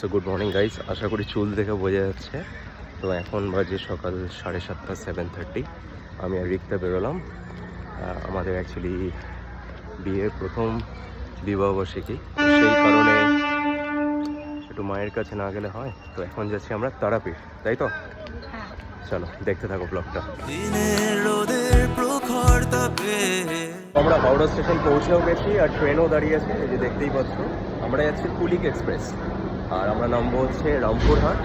তো good morning guys আশা করি চুল দেখে বোঝা যাচ্ছে। তো এখন বাজে সকাল সাড়ে সাতটা সেভেন থার্টি আমি আর রিক্তা বেরোলাম। আমাদের অ্যাকচুয়ালি বিয়ের প্রথম বিবাহবার্ষিকী সেই কারণে একটু মায়ের কাছে না গেলে হয়। তো এখন যাচ্ছি আমরা তারাপীঠ তাই তো? চলো দেখতে থাকো ব্লগটা আমরা হাওড়া স্টেশন পৌঁছেও গেছি আর ট্রেনও দাঁড়িয়ে আছে এই যে দেখতেই পাচ্ছ। আমরা যাচ্ছি কুলিক এক্সপ্রেস। আর আমরা নামবো হচ্ছে রামপুরহাট।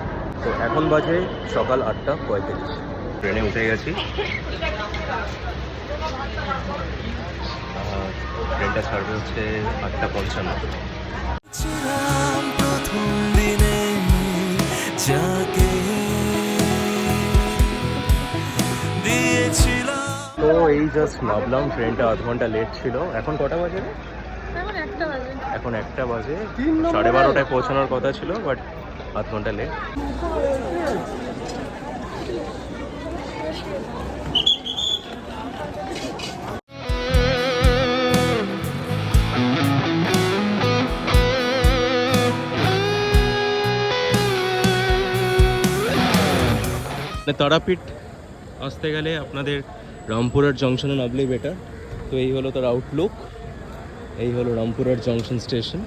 তো এখন বাজে সকাল আটটা পঁয়ত্রিশ। ট্রেনে উঠে গেছি। ট্রেনটা ছাড়বে হচ্ছে আটটা পঞ্চান্ন। তো এই জাস্ট নামলাম ট্রেনটা আধ ঘণ্টা লেট ছিল। এখন কটা বাজে রে? এখন একটা বাজে এখন একটা বাজে। সাড়ে বারোটায় পৌঁছানোর কথা ছিল বাট আধ ঘণ্টা লেট মানে তারাপীঠ আসতে গেলে আপনাদের রামপুরার জংশনে নামলেই বেটার তো এই হলো তার আউটলুক এই হলো রামপুরার জংশন স্টেশন।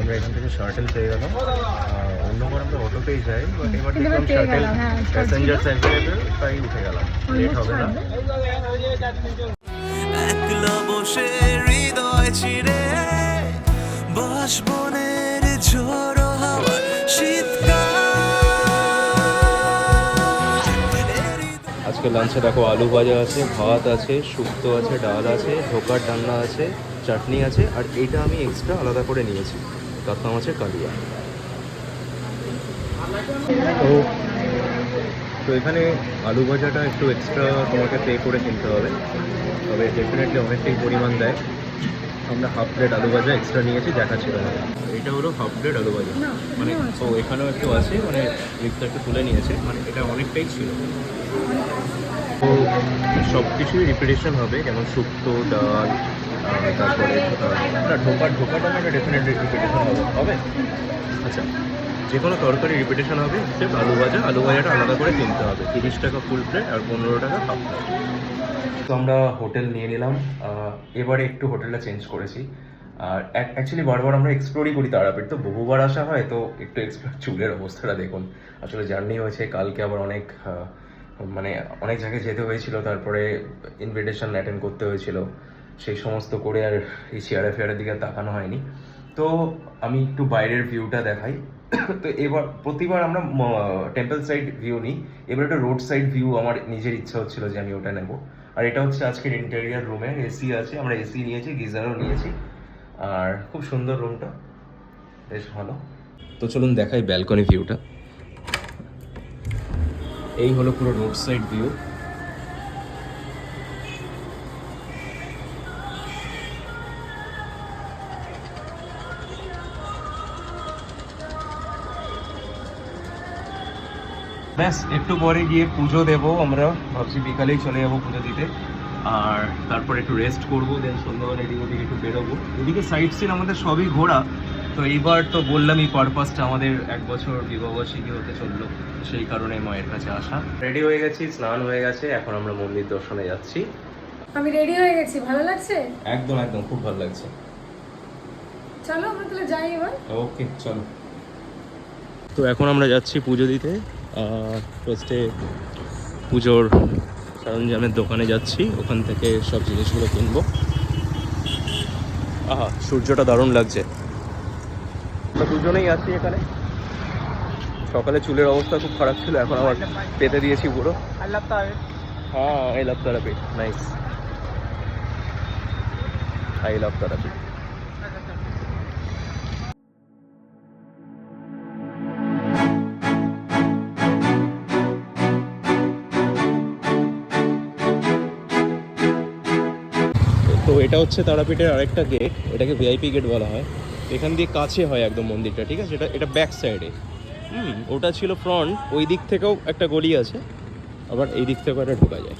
আমরা এখান থেকে শার্টেল পেয়ে গেলাম। অন্যবার আমরা অটোতেই যাই বাট এবার দেখলাম পেয়ে শার্টেল হ্যাঁ, প্যাসেঞ্জার তাই উঠে গেলাম। লেট হবে না। একলা বসে হৃদয় চিরে বাসবনের ঝোড়ো হাওয়া শীতকাল আজকে লাঞ্চে দেখো আলু ভাজা আছে ভাত আছে শুক্তো আছে ডাল আছে ধোকার ডান্না আছে চাটনি আছে আর এটা আমি এক্সট্রা আলাদা করে নিয়েছি। কাতলা মাছের কালিয়া। তো তো এখানে আলু ভাজাটা একটু এক্সট্রা তোমাকে পে করে কিনতে হবে। তবে ডেফিনেটলি অনেকটাই পরিমাণ দেয়। আমরা হাফ প্লেট আলু ভাজা এক্সট্রা নিয়েছি দেখা ছিল এটা হলো হাফ প্লেট আলু ভাজা। মানে ও এখানেও একটু আছে মানে রিক্তা একটু তুলে নিয়েছে। মানে এটা অনেকটাই ছিল। সব কিছুই রিপিটেশন হবে, যেমন শুক্তো, ডাল তারপরে ঢোকার, ঢোকাটা একটা ডেফিনেটলি রিপিটেশন হবে হবে? আচ্ছা যে কোনো তরকারি রিপিটেশন হবে সেফ আলু ভাজা, আলু ভাজাটা আলাদা করে কিনতে হবে, তিরিশ টাকা ফুল প্লেট আর পনেরো টাকা হাফ প্লেট তো আমরা হোটেল নিয়ে নিলাম এবারে একটু হোটেলটা চেঞ্জ করেছি। আর অ্যাকচুয়ালি বারবার আমরা এক্সপ্লোরই করি তারাপীঠ, তো বহুবার আসা হয়, তো একটু এক্সপ্লোর চুলের অবস্থাটা দেখুন। আসলে জার্নি হয়েছে, কালকে আবার অনেক মানে অনেক জায়গায় যেতে হয়েছিল, তারপরে ইনভিটেশন অ্যাটেন্ড করতে হয়েছিল। সেই সমস্ত করে আর এই চেয়ারে ফেয়ারের দিকে তাকানো হয়নি। তো আমি একটু বাইরের ভিউটা দেখাই। তো এবার প্রতিবার আমরা টেম্পল সাইড ভিউ নিই। এবার একটা রোড সাইড ভিউ আমার নিজের ইচ্ছা হচ্ছিল যে আমি ওটা নেব। আর এটা হচ্ছে আজকের ইন্টেরিয়ার রুমের এসি আছে, আমরা এসি নিয়েছি, গিজারও নিয়েছি। আর খুব সুন্দর রুমটা বেশ ভালো। তো চলুন দেখাই ব্যালকনি ভিউটা এই হলো পুরো রোড সাইড ভিউ ব্যাস, একটু পরে গিয়ে পুজো দেব আমরা। ভাবছি বিকালেই চলে যাব পুজো দিতে। আর তারপর একটু রেস্ট করব দেন সন্ধ্যাবেলা এদিক ওদিকে একটু বেরোবো। এদিকে সাইড সিন আমাদের সবই ঘোরা। তো এইবার তো বললামই পারপাসটা আমাদের এক বছর বিবাহবার্ষিকী হতে চলল সেই কারণে মায়ের কাছে আসা। রেডি হয়ে গেছি স্নান হয়ে গেছে এখন আমরা মন্দির দর্শনে যাচ্ছি। আমি রেডি হয়ে গেছি ভালো লাগছে? একদম একদম খুব ভালো লাগছে। চলো আমরা তাহলে যাই এবার। ওকে চলো। তো এখন আমরা যাচ্ছি পুজো দিতে। ফার্স্টে পুজোর সরঞ্জামের দোকানে যাচ্ছি ওখান থেকে সব জিনিসগুলো কিনবো। আহা সূর্যটা দারুণ লাগছে। দুজনেই আছি এখানে। সকালে চুলের অবস্থা খুব খারাপ ছিল, এখন আবার পেতে দিয়েছি পুরো হ্যাঁ থেরাপি নাইস আই তো এটা হচ্ছে তারাপীঠের আরেকটা গেট এটাকে ভিআইপি গেট বলা হয়। এখান দিয়ে কাছে হয় একদম মন্দিরটা, ঠিক আছে? এটা এটা ব্যাক সাইডে হুম, ওটা ছিল ফ্রন্ট ওই দিক থেকেও একটা গলি আছে, আবার এই দিক থেকেও একটা ঢোকা যায়।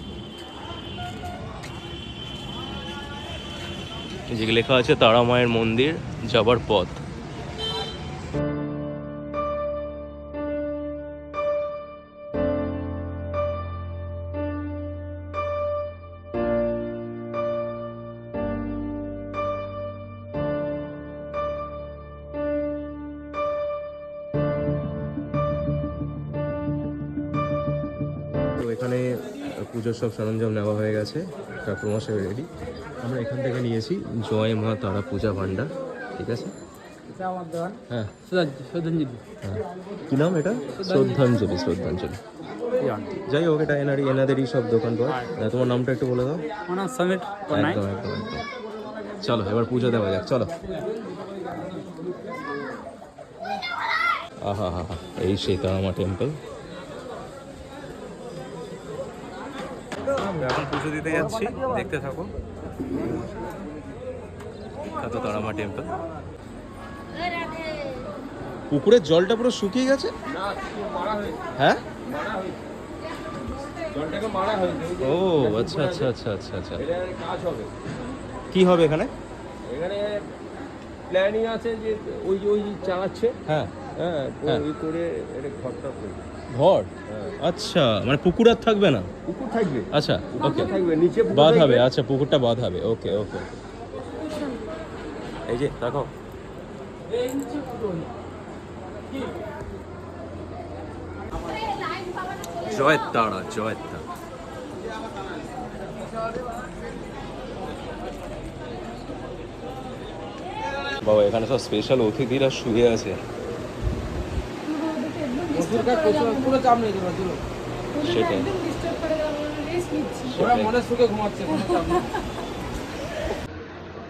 যে লেখা আছে তারা মায়ের মন্দির যাবার পথ। এখানে পুজোর সব সরঞ্জাম নেওয়া হয়ে গেছে। ঠাকুর মশাই রেডি আমরা এখান থেকে নিয়েছি জয় মা তারা পূজা ভান্ডার ঠিক আছে? হ্যাঁ। হ্যাঁ। কি নাম এটা? শ্রদ্ধাঞ্জলি শ্রদ্ধাঞ্জলি। যাই হোক এটা এনারই এনাদেরই সব দোকান পর তোমার নামটা একটু বলে দাও। সমিট একদম একদম একদম। চলো এবার পুজো দেওয়া যাক। চলো। আহা হা হা। এই সীতারামা টেম্পল পুজো দিতে যাচ্ছি। দেখতে থাকো বিখ্যাত তারামা টেম্পল পুকুরের জলটা পুরো শুকিয়ে গেছে? হ্যাঁ? ও আচ্ছা আচ্ছা আচ্ছা আচ্ছা আচ্ছা। কাজ হবে। কি হবে এখানে? এখানে প্ল্যানিং আছে যে ওই যে ওই চালাচ্ছে। হ্যাঁ। হ্যাঁ হ্যাঁ। ওই করে এটা ঘরটা করবে। ঘর? আচ্ছা মানে পুকুর আর থাকবে না? পুকুর থাকবে। আচ্ছা ওকে। থাকবে নিচে বাঁধ হবে আচ্ছা পুকুরটা বাঁধ হবে ওকে ওকে। এই যে দেখো জয় তারা জয় তারা। বাবা এখানে সব স্পেশাল অতিথিরা শুয়ে আছে।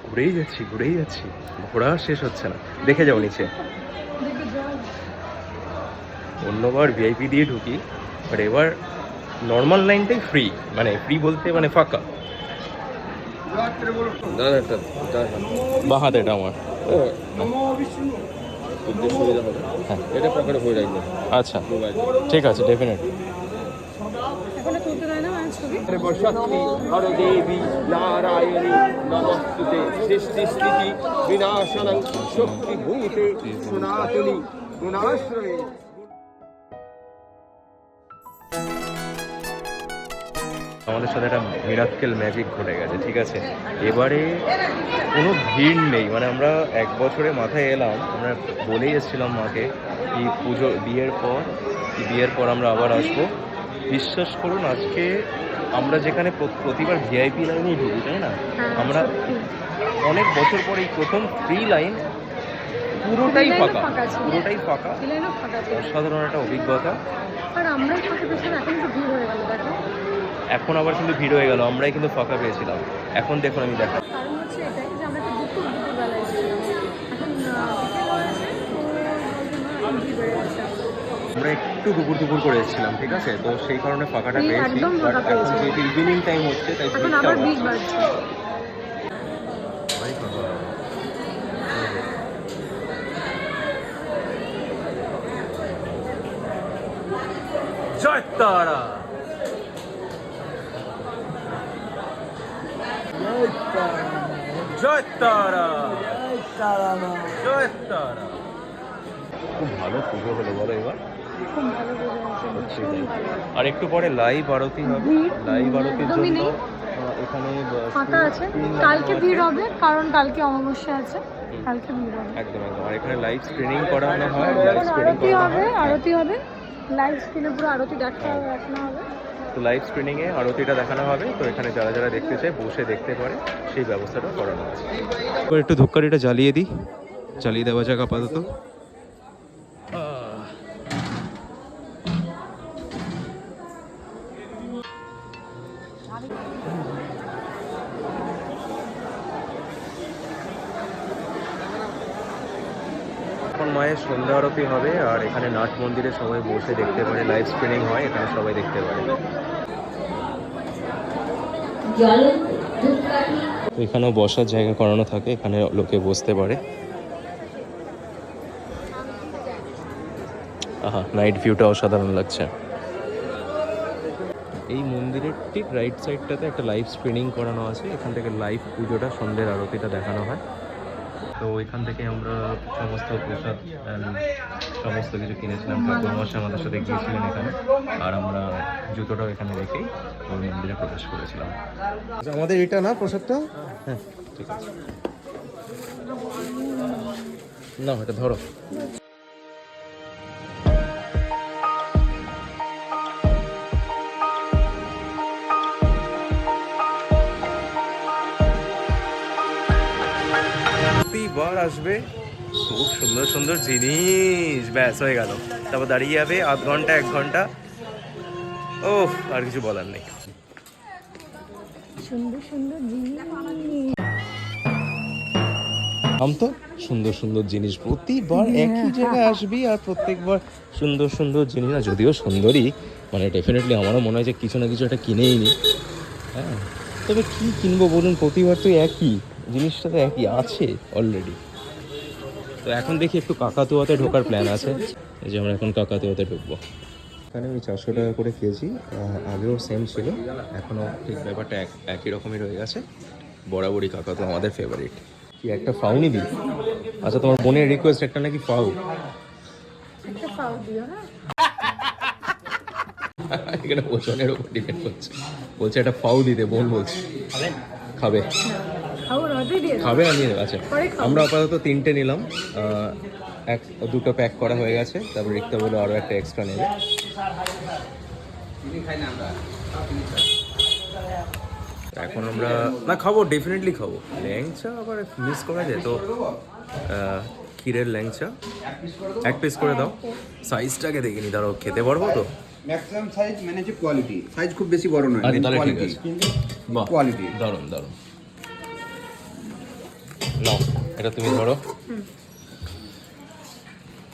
ঘুরেই যাচ্ছি ঘুরেই যাচ্ছি। ঘোরা শেষ হচ্ছে না। দেখে যাও নিচে। অন্যবার ভিআইপি দিয়ে ঢুকি বাট এবার নর্মাল লাইনটাই ফ্রি মানে ফ্রি বলতে মানে ফাঁকা। দাঁড়ান একটা দাঁড়ান। বা হাতে এটা আমার। সুবিধা হবে হ্যাঁ এটা পকেটে ভরে রাখবে। আচ্ছা ঠিক আছে ডেফিনেট এখনও তুলতে দেয় না মায়ের ছবি শক্তি হর নারায়ণী নমস্তুতে সৃষ্টি স্থিতি বিনাশনং শক্তি ভূমিতে সনাতনী গুণাশ্রয়ে। আমাদের সাথে একটা মিরাক্কেল ম্যাজিক ঘটে গেছে ঠিক আছে? এবারে কোনো ভিড় নেই মানে আমরা এক বছরে মাথায় এলাম আমরা বলেই এসেছিলাম মাকে কি পুজো বিয়ের পর বিয়ের পর আমরা আবার আসব। বিশ্বাস করুন আজকে আমরা যেখানে প্র- প্রতিবার ভিআইপি লাইনেই ঢুকি তাই না? হ্যাঁ, আমরা অনেক বছর পরে এই প্রথম ফ্রি লাইন পুরোটাই ফাঁকা পুরোটাই ফাঁকা। অসাধারণ একটা অভিজ্ঞতা। আর পেয়েছিলাম এখন তো ভিড় হয়ে গেল দেখো। এখন আবার কিন্তু ভিড় হয়ে গেল আমরাই কিন্তু ফাঁকা পেয়েছিলাম। এখন দেখুন আমি দেখা কারণ হচ্ছে এটাই যে আমরা একটু দুপুর দুপুরবেলা আমরা একটু দুপুর দুপুর করে এসেছিলাম ঠিক আছে? তো সেই কারণে ফাঁকাটা পেয়েছি। বাট এখন যেহেতু ইভিনিং টাইম হচ্ছে তাই ভিড়টা। জয় তারা। জয় তারা জয় তারা খুব ভালো পুজো হলো বলো এবার। ভালো আর একটু পরে লাইভ আরতি হবে। লাইভ আরতির জন্য এখানে ফাঁকা আছে। কালকে ভিড় হবে কারণ কালকে অমাবস্যা আছে। কালকে ভিড় হবে। একদম একদম। আর এখানে লাইভ স্ক্রিনিং করানো হয়। লাইভ স্ক্রিনিং হবে আরতি হবে। লাইভ স্ক্রিনে পুরো আরতি দেখা দেখানো হবে। তো লাইভ স্ক্রিনিং এ আরতিটা দেখানো হবে। তো এখানে যারা যারা দেখতে চায় বসে দেখতে পারে, সেই ব্যবস্থাটা করানো আছে। একটু ধূপকাঠিটা জ্বালিয়ে দিই। জ্বালিয়ে দেওয়া যাক আপাতত। সন্ধ্যা আরতি হবে আর এখানে নাট মন্দিরে সবাই বসে দেখতে পারে লাইভ স্ক্রিনিং হয়, এখানে সবাই দেখতে পারে। এখানেও বসার জায়গা করানো থাকে, এখানে লোকে বসতে পারে। আহা নাইট ভিউটা অসাধারণ লাগছে। এই মন্দিরের ঠিক রাইট সাইডটাতে একটা লাইভ স্ক্রিনিং করানো আছে, এখান থেকে লাইভ পুজোটা সন্ধ্যের আরতিটা দেখানো হয়। তো এখান থেকে আমরা সমস্ত প্রসাদ সমস্ত কিছু কিনেছিলাম। ঠাকুর মশাই আমাদের সাথে গিয়েছিলেন এখানে। আর আমরা জুতোটাও এখানে রেখেই ওই মন্দিরে প্রবেশ করেছিলাম। আচ্ছা, আমাদের এটা না প্রসাদটা? হ্যাঁ। ঠিক আছে। না এটা ধরো। প্রতিবার আসবে। খুব সুন্দর সুন্দর জিনিস। ব্যাস হয়ে গেল। তারপর দাঁড়িয়ে যাবে আধ ঘণ্টা এক ঘণ্টা। ও আর কিছু বলার নেই। সুন্দর সুন্দর জিনিস। আম তো সুন্দর সুন্দর জিনিস। প্রতিবার একই জায়গায় আসবি আর প্রত্যেকবার সুন্দর সুন্দর জিনিস। না যদিও সুন্দরই মানে ডেফিনেটলি আমারও মনে হয় যে কিছু না কিছু একটা কিনেই নি। হ্যাঁ। তবে কি কিনবো বলুন? প্রতিবার তো একই। জিনিসটা তো একই আছে অলরেডি তো এখন দেখি একটু কাকাতুয়াতে ঢোকার প্ল্যান আছে। এই যে আমরা এখন কাকাতুয়াতে ঢুকবো। এখানে আমি চারশো টাকা করে কেজি আগেও সেম ছিল এখনও ঠিক ব্যাপারটা এক একই রকমই রয়ে গেছে। বরাবরই কাকাতুয়া আমাদের ফেভারিট কি একটা ফাউনি দিই? আচ্ছা তোমার বোনের রিকোয়েস্ট একটা নাকি ফাউ একটা পাও দিও হ্যাঁ। এখানে ওজনের উপর ডিপেন্ড করছে। বলছে একটা ফাউ দিতে বোন বলছে। খাবে। খাব না ওটাই দিয়ে খাবে আমি আচ্ছা। আমরা আপাতত তিনটে নিলাম। এক দুটো প্যাক করা হয়ে গেছে তারপর রিক্তা বলে আরও একটা এক্সট্রা নেবে। এখন আমরা না খাব ডেফিনেটলি খাব। ল্যাংচা আবার মিস করা যায় তো। ক্ষীরের ল্যাংচা। এক পিস করে দাও। সাইজটাকে দেখিনি দাঁড়াও খেতে পারব তো? ম্যাক্সিমাম সাইজ মানে কোয়ালিটি সাইজ খুব বেশি বড় নয় আচ্ছা কোয়ালিটি কোয়ালিটি দারুণ দারুণ। নাও এটা তুমি ধরো।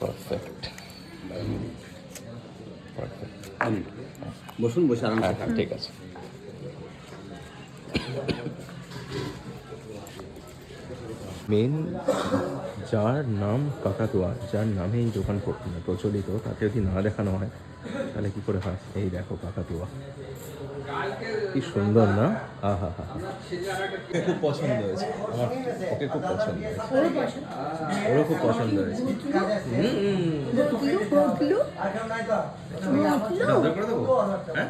পারফেক্ট পারফেক্ট বসুন বসে আরাম হ্যাঁ ঠিক আছে। মেন যার নাম কাকাতুয়া যার নামে এই দোকান প্র- প্রচলিত তাকে যদি না দেখানো হয় তাহলে কি করে হয়? এই দেখো কাকাতুয়া। কি সুন্দর না? আহা হা ওকে খুব পছন্দ হয়েছে। আমার ওকে খুব পছন্দ হয়েছে। ওরও খুব পছন্দ হয়েছে। হ্যাঁ।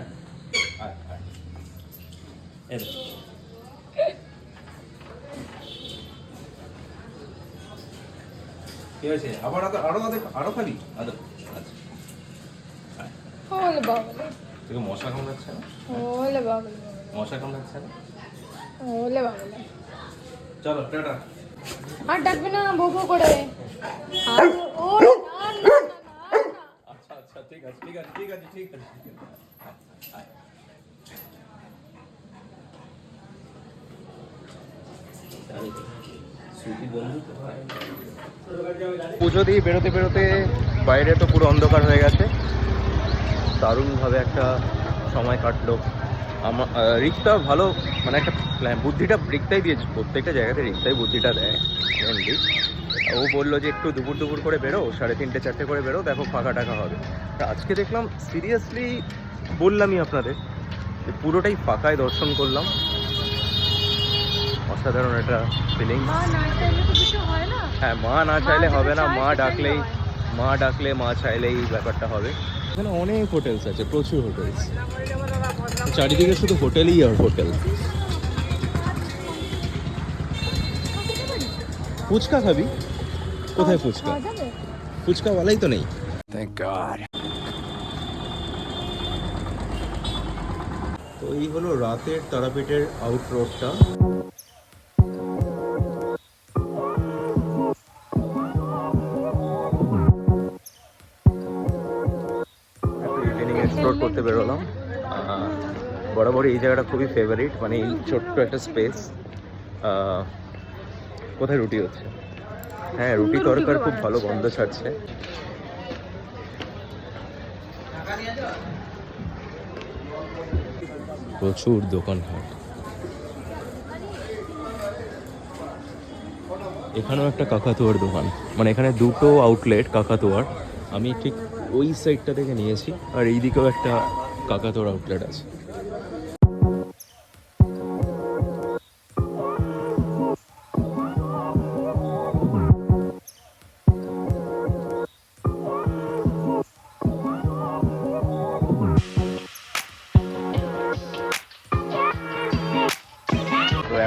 কি হয়েছে? আবার আরও আরও খালি? আচ্ছা আচ্ছা। ওলে বাবলে তোকে মশা কামড়াচ্ছে না ওলে বাবলে মশা কামড়াচ্ছে না ওলে বাবলে চলো টাটা। আর ডাকবে না বউ করে। আর ও আচ্ছা আচ্ছা ঠিক আছে ঠিক আছে ঠিক আছে ঠিক আছে। পুজো দিয়ে বেরোতে বেরোতে বাইরে তো পুরো অন্ধকার হয়ে গেছে। দারুণভাবে একটা সময় কাটলো। আমার রিক্তা ভালো মানে একটা প্ল্যান বুদ্ধিটা রিক্তাই দিয়েছে। প্রত্যেকটা জায়গাতে রিক্তাই বুদ্ধিটা দেয় মেনলি ও বলল যে একটু দুপুর দুপুর করে বেরো সাড়ে তিনটে চারটে করে বেরো দেখো ফাঁকা টাকা হবে। তা আজকে দেখলাম সিরিয়াসলি বললামই আপনাদের যে পুরোটাই ফাঁকায় দর্শন করলাম। অসাধারণ একটা ফিলিং হ্যাঁ মা না চাইলে হবে না মা ডাকলেই মা ডাকলে মা চাইলেই ব্যাপারটা হবে। এখানে অনেক হোটেলস আছে প্রচুর হোটেলস চারিদিকে শুধু হোটেলই আর হোটেল ফুচকা খাবি? কোথায় ফুচকা? খাওয়া যাবে? ফুচকা ওয়ালাই তো নেই। তো এই হলো রাতের তারাপীঠের আউট রোডটা এক্সপ্লোর করতে বেরোলাম। বরাবরই এই জায়গাটা খুবই ফেভারিট মানে এই ছোট্ট একটা স্পেস কোথায় রুটি হচ্ছে? হ্যাঁ রুটি তরকার খুব ভালো গন্ধ ছাড়ছে। প্রচুর দোকানঘাট এখানেও একটা কাকাতুয়ার দোকান। মানে এখানে দুটো আউটলেট কাকাতুয়ার। আমি ঠিক ওই সাইডটা থেকে নিয়েছি আর এই দিকেও একটা কাকাতোর আউটলেট আছে।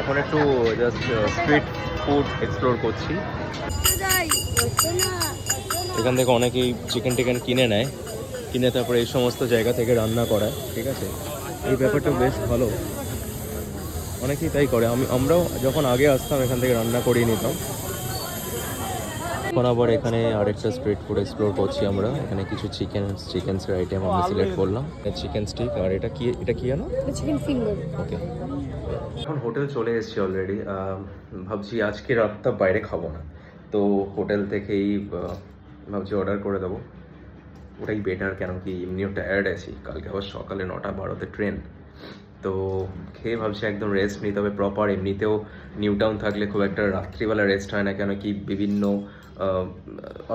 এখন একটু জাস্ট স্ট্রিট ফুড এক্সপ্লোর করছি। এখান থেকে অনেকেই চিকেন টিকেন কিনে নেয় কিনে তারপরে এই সমস্ত জায়গা থেকে রান্না করায় ঠিক আছে? এই ব্যাপারটা বেশ ভালো। অনেকেই তাই করে। আমি আমরাও যখন আগে আসতাম এখান থেকে রান্না করিয়ে নিতাম। এখন আবার এখানে আরেকটা স্ট্রিট ফুড এক্সপ্লোর করছি আমরা। এখানে কিছু চিকেন চিকেন্সের আইটেম আমরা সিলেক্ট করলাম। চিকেন স্টিক আর এটা কি এটা কি জানো? চিকেন ফিঙ্গার ওকে এখন হোটেল চলে এসেছি অলরেডি ভাবছি আজকে রাতটা বাইরে খাব না। তো হোটেল থেকেই ভাবছি অর্ডার করে দেবো। ওটাই বেটার কেন কি এমনিও টায়ার্ড আছি। কালকে আবার সকালে নটা বারোতে ট্রেন তো খেয়ে ভাবছি একদম রেস্ট নিতে হবে প্রপার এমনিতেও নিউ টাউন থাকলে খুব একটা রাত্রিবেলা রেস্ট হয় না কেন কি বিভিন্ন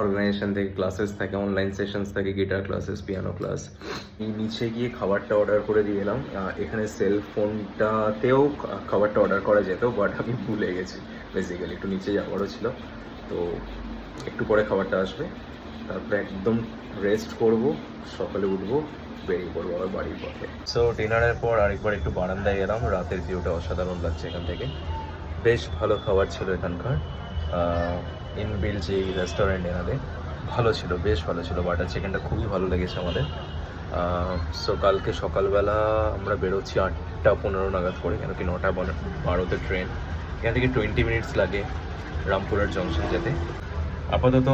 অর্গানাইজেশন থেকে ক্লাসেস থাকে অনলাইন সেশনস থাকে গিটার ক্লাসেস পিয়ানো ক্লাস এই নিচে গিয়ে খাবারটা অর্ডার করে দিয়ে এলাম। এখানে সেল ফোনটাতেও খাবারটা অর্ডার করা যেত বাট আমি ভুলে গেছি। বেসিক্যালি একটু নিচে যাওয়ারও ছিল। তো একটু পরে খাবারটা আসবে। তারপরে একদম রেস্ট করব, সকালে উঠবো, বেরিয়ে পড়ব আবার বাড়ির পথে। সো ডিনারের পর আরেকবার একটু বারান্দায় এলাম। রাতের ভিউটা অসাধারণ লাগছে এখান থেকে। বেশ ভালো খাবার ছিল এখানকার। ইনবিল যে রেস্টুরেন্ট এনাদের। ভালো ছিল, বেশ ভালো ছিল বাটার চিকেনটা। খুবই ভালো লেগেছে আমাদের। সো কালকে সকালবেলা আমরা বেরোচ্ছি আটটা পনেরো নাগাদ করে, কেন কি নটা বারো- বারোতে ট্রেন এখান থেকে টোয়েন্টি মিনিটস লাগে রামপুরের জংশন যেতে। আপাতত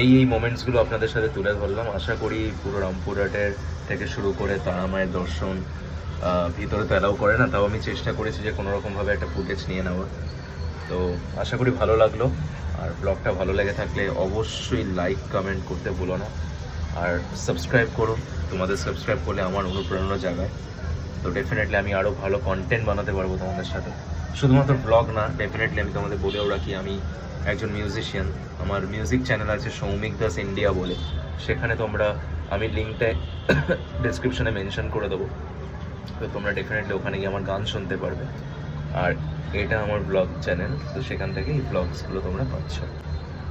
এই এই মোমেন্টসগুলো আপনাদের সাথে তুলে ধরলাম। আশা করি পুরো রামপুরহাটের থেকে শুরু করে তারা মায়ের দর্শন ভিতরে তো অ্যালাউ করে না, তাও আমি চেষ্টা করেছি যে কোনো রকমভাবে একটা ফুটেজ নিয়ে নেওয়ার। তো আশা করি ভালো লাগল। আর ব্লগটা ভালো লেগে থাকলে অবশ্যই লাইক কমেন্ট করতে ভুলো না। আর সাবস্ক্রাইব করো তোমাদের সাবস্ক্রাইব করলে আমার অনুপ্রেরণা জাগায় তো ডেফিনেটলি আমি আরও ভালো কন্টেন্ট বানাতে পারব তোমাদের সাথে। শুধুমাত্র ব্লগ না ডেফিনেটলি আমি তোমাদের বলেও রাখি, আমি একজন মিউজিশিয়ান আমার মিউজিক চ্যানেল আছে সৌমিক দাস ইন্ডিয়া বলে। সেখানে তোমরা, আমি লিঙ্কটা ডিসক্রিপশনে মেনশন করে দেবো। তো তোমরা ডেফিনেটলি ওখানে গিয়ে আমার গান শুনতে পারবে। আর এটা আমার ব্লগ চ্যানেল তো সেখান থেকে এই ব্লগসগুলো তোমরা পাচ্ছ।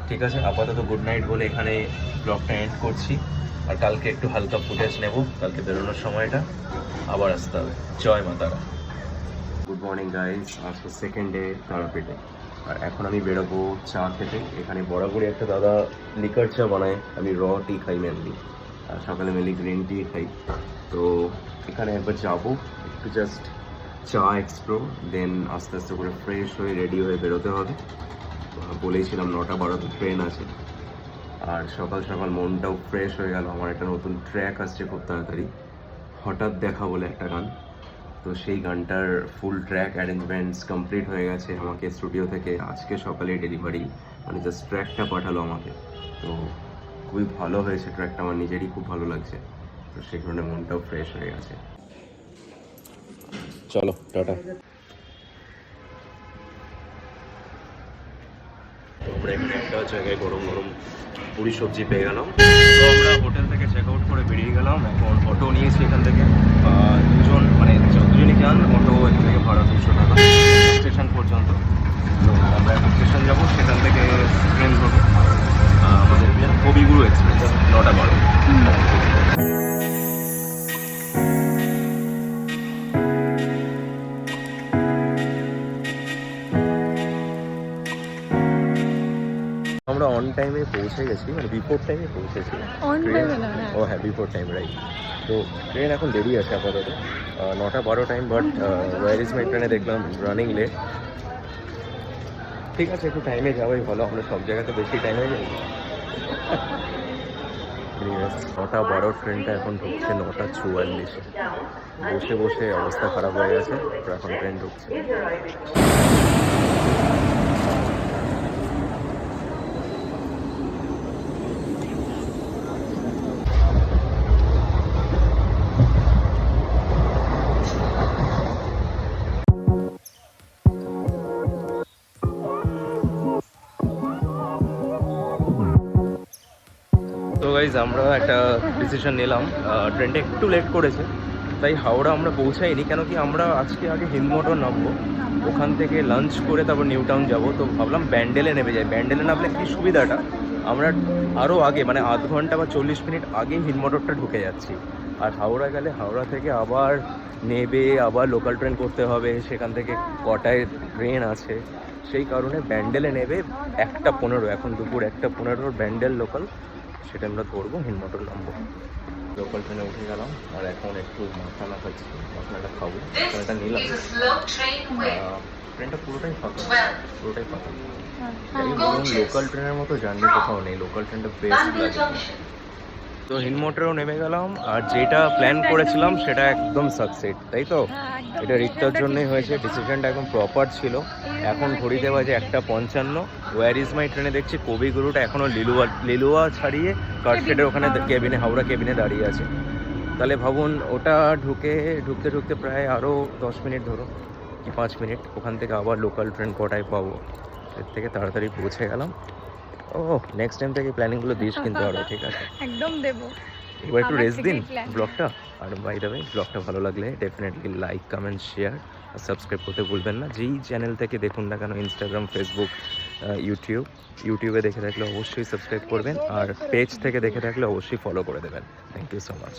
ঠিক আছে, আপাতত গুড নাইট বলে এখানে ব্লগটা এন্ড করছি। আর কালকে একটু হালকা ফুটেজ নেব, কালকে বেরোনোর সময়টা। আবার আসতে হবে। জয় মাতারা। গুড মর্নিং গাইজ আজকে সেকেন্ড ডে তারাপীঠে। আর এখন আমি বেরোবো চা খেতে। এখানে বরাবরই একটা দাদা লিকার চা বানায়। আমি র টি খাই মেনলি আর সকালে মেনলি গ্রিন টি খাই। তো এখানে একবার যাব। একটু জাস্ট চা এক্সপ্লোর দেন আস্তে আস্তে করে ফ্রেশ হয়ে রেডি হয়ে বেরোতে হবে। আহ, বলেইছিলাম নটা বারোতে ট্রেন আছে। আর সকাল সকাল মনটাও ফ্রেশ হয়ে গেল। আমার একটা নতুন ট্র্যাক আসছে খুব তাড়াতাড়ি। হঠাৎ দেখা বলে একটা গান। তো সেই গানটার ফুল ট্র্যাক অ্যারেঞ্জমেন্টস কমপ্লিট হয়ে গেছে আমাকে স্টুডিও থেকে। আজকে সকালে ডেলিভারি মানে জাস্ট ট্র্যাকটা পাঠালো আমাকে। তো খুবই ভালো হয়েছে ট্র্যাকটা আমার নিজেরই খুব ভালো লাগছে। তো সেই কারণে মনটাও ফ্রেশ হয়ে গেছে। চলো, টাটা। একটা জায়গায় গরম গরম পুরি সবজি পেয়ে গেলাম। তো আমরা হোটেল থেকে চেক আউট করে বেরিয়ে গেলাম। এখন অটো নিয়েছি এখান থেকে। দুজন যান অটো এখান থেকে ভাড়া দুশো টাকা। স্টেশন পর্যন্ত। তো আমরা এখন স্টেশন যাব সেখান থেকে ট্রেন ধরবো। আমাদের কবিগুরু এক্সপ্রেস নটা বারো। আমরা অন টাইমে পৌঁছে গেছি মানে বিফোর টাইমে পৌঁছেছি। হ্যাঁ। ও হ্যাঁ বিফোর টাইম রাইট তো ট্রেন এখন দেরি আছে আপাতত। নটা বারো time but where is my ট্রেনে দেখলাম রানিং লেট ঠিক আছে, একটু টাইমে যাওয়াই ভালো, আমরা সব জায়গাতে বেশি টাইমে যাই। নটা বারো ট্রেনটা এখন ঢুকছে নটা চুয়াল্লিশে। বসে বসে অবস্থা খারাপ হয়ে গেছে এখন ট্রেন ঢুকছে। গাইজ আমরা একটা ডিসিশন নিলাম। ট্রেনটা একটু লেট করেছে, তাই হাওড়া আমরা পৌঁছাইনি কেন কি আমরা আজকে আগে হিন্দমোটর নামবো। ওখান থেকে লাঞ্চ করে তারপর নিউ টাউন যাব। তো ভাবলাম ব্যান্ডেলে নেমে যাই। ব্যান্ডেলে নামলে কি সুবিধাটা? আমরা আরও আগে মানে আধ ঘণ্টা বা চল্লিশ মিনিট আগেই হিন্দমোটরটা ঢুকে যাচ্ছি। আর হাওড়া গেলে হাওড়া থেকে আবার নেবে, আবার লোকাল ট্রেন করতে হবে। সেখান থেকে কটায় ট্রেন আছে? সেই কারণে ব্যান্ডেলে নেবে একটা পনেরো। এখন দুপুর একটা পনেরোর ব্যান্ডেল লোকাল সেটা আমরা ধরবো হিনমোটর নামবো লোকাল ট্রেনে উঠে গেলাম আর এখন একটু মাখানা খাচ্ছি মশলাটা খাব। মাখানাটা নিলাম। ট্রেনটা পুরোটাই ফাঁকা। পুরোটাই ফাঁকা। লোকাল ট্রেনের মতো জার্নি কোথাও নেই লোকাল ট্রেনটা বেস্ট লাগে। তো হিনমোটরেও নেমে গেলাম আর যেটা প্ল্যান করেছিলাম সেটা একদম সাকসেট তাই তো? হ্যাঁ, এটা রিক্তার জন্যই হয়েছে ডিসিশনটা একদম প্রপার ছিল। এখন ঘড়িতে বাজে একটা পঞ্চান্ন ওয়ার ইজ মাই ট্রেনে দেখছি কবিগুরুটা এখনও লিলুয়া লিলুয়া ছাড়িয়ে কার্ডশেডের ওখানে কেবিনে হাওড়া কেবিনে দাঁড়িয়ে আছে। তাহলে ভাবুন ওটা ঢুকে ঢুকতে ঢুকতে প্রায় আরও দশ মিনিট ধরো কি পাঁচ মিনিট ওখান থেকে আবার লোকাল ট্রেন কটায় পাবো এর থেকে তাড়াতাড়ি পৌঁছে গেলাম। ও নেক্সট টাইম থেকে প্ল্যানিংগুলো দিস কিন্তু আরও ঠিক আছে। একদম দেবো। এবার একটু রেস্ট দিন ব্লগটা আর বাই দ্য ওয়ে ব্লগটা ভালো লাগলে ডেফিনেটলি লাইক কমেন্ট শেয়ার আর সাবস্ক্রাইব করতে ভুলবেন না। যেই চ্যানেল থেকে দেখুন না কেন ইনস্টাগ্রাম ফেসবুক ইউটিউব ইউটিউবে দেখে থাকলে অবশ্যই সাবস্ক্রাইব করবেন। আর পেজ থেকে দেখে থাকলে অবশ্যই ফলো করে দেবেন। Thank you so much